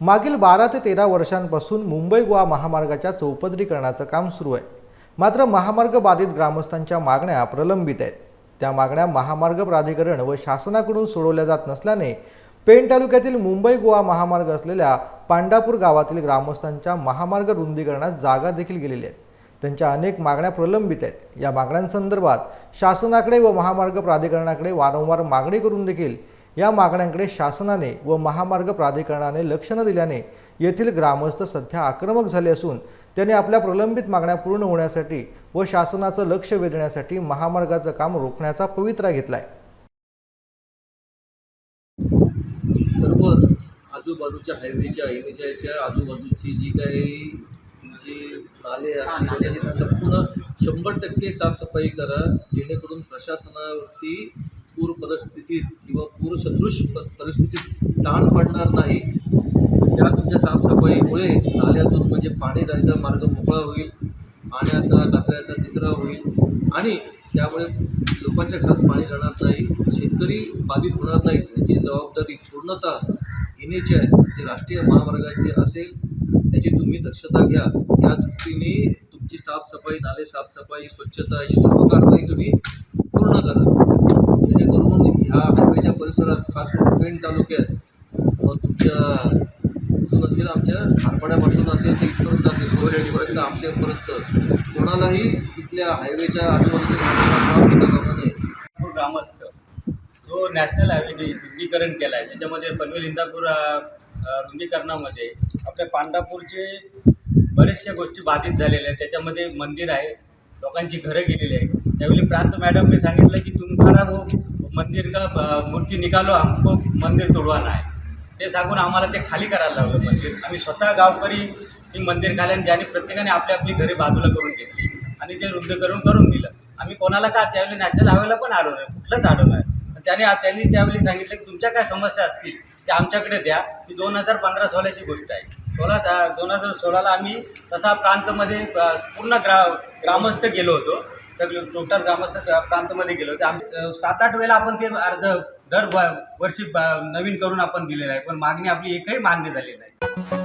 मागील बारा ते तेरा वर्षांपासून मुंबई गोवा महामार्गाच्या चौपदरीकरणाचं काम सुरू आहे. मात्र महामार्ग बाधित ग्रामस्थांच्या मागण्या प्रलंबित आहेत. त्या मागण्या महामार्ग प्राधिकरण व शासनाकडून सोडवल्या जात नसल्याने पेण तालुक्यातील मुंबई गोवा महामार्ग असलेल्या पांडापूर गावातील ग्रामस्थांच्या महामार्ग रुंदीकरणात जागा देखील गेलेल्या आहेत. त्यांच्या अनेक मागण्या प्रलंबित आहेत. या मागण्यांसंदर्भात शासनाकडे व महामार्ग प्राधिकरणाकडे वारंवार मागणी करून देखील या मागण्यांकडे शासनाने व महामार्ग प्राधिकरणाने लक्ष न दिल्याने येथील ग्रामस्थ सध्या आक्रमक झाले असून त्यांनी आपल्या प्रलंबित मागण्या पूर्ण होण्यासाठी व शासनाचं लक्ष वेधण्यासाठी महामार्गाचं काम रोखण्याचा पवित्रा घेतलाय. सर्व आजूबाजूच्या हायवेच्या एनएचआयच्या आजूबाजूची जी काही तुमची नाले असतील त्याची संपूर्ण शंभर टक्के साफसफाई करा जेणेकरून प्रशासनावरती पूर परिस्थितीत किंवा पूरसदृश परिस्थितीत ताण पडणार नाही. त्या तुमच्या साफसफाईमुळे नाल्यातून म्हणजे पाणी जायचा मार्ग मोकळा होईल पाण्याचा कचऱ्याचा निचरा होईल आणि त्यामुळे लोकांच्या घरात पाणी जाणार नाही शेतकरी बाधित होणार नाहीत याची जबाबदारी पूर्णतः घेण्याची आहे. ते राष्ट्रीय महामार्गाची असेल याची तुम्ही दक्षता घ्या. या दृष्टीने तुमची साफसफाई नाले साफसफाई स्वच्छता ही सर्व कारवाई तुम्ही पूर्ण करा. जेणेकरून ह्या हायवेच्या परिसरात खास करून पेण तालुक्यात व तुमच्या इथून असेल आमच्या खारपाड्यापासून असेल ते इथपर्यंत असेल गोरेडपर्यंत आमच्यापर्यंत कोणालाही इथल्या हायवेच्या आजूबाजूच्या ग्रामांना त्रास होता कामा नये. तो ग्रामस्थ जो नॅशनल हायवे रुंदीकरण केला आहे त्याच्यामध्ये पनवेल इंदापूर रुंदीकरणामध्ये आपल्या पांडापूरचे बरेचशा गोष्टी बाधित झालेल्या आहेत. त्याच्यामध्ये मंदिर आहे लोकांची घरं गेलेली आहे त्यावेळी प्रांत मॅडमने सांगितलं की तुम्हाला हो मंदिर का मूर्ती निकालो हमको मंदिर तोडवाना आहे ते सांगून आम्हाला ते खाली करायला लावलं मंदिर. आम्ही स्वतः गावकरी ही मंदिर खाल्याने आणि प्रत्येकाने आपली आपली घरे बाजूला करून घेतली आणि ते रुद्ध करून दिलं. आम्ही कोणाला का त्यावेळी नॅशनल हायवेला पण आलो नाही कुठलंच आलो नाही. पण त्याने त्यांनी त्यावेळी सांगितलं की तुमच्या काय समस्या असतील ते आमच्याकडे द्या. ही दोन हजार पंधरा सोळाची गोष्ट आहे. सोळा दोन हजार सोळाला आम्ही तसा प्रांतमध्ये पूर्ण ग्रा ग्रामस्थ गेलो होतो. सगळे टोटल ग्रामस्थ प्रांतमध्ये गेलो होते आम्ही सात आठ वेळेला आपण ते अर्ज दर वर्षी नवीन करून आपण दिलेलं आहे पण मागणी आपली एकही मान्य झाली नाही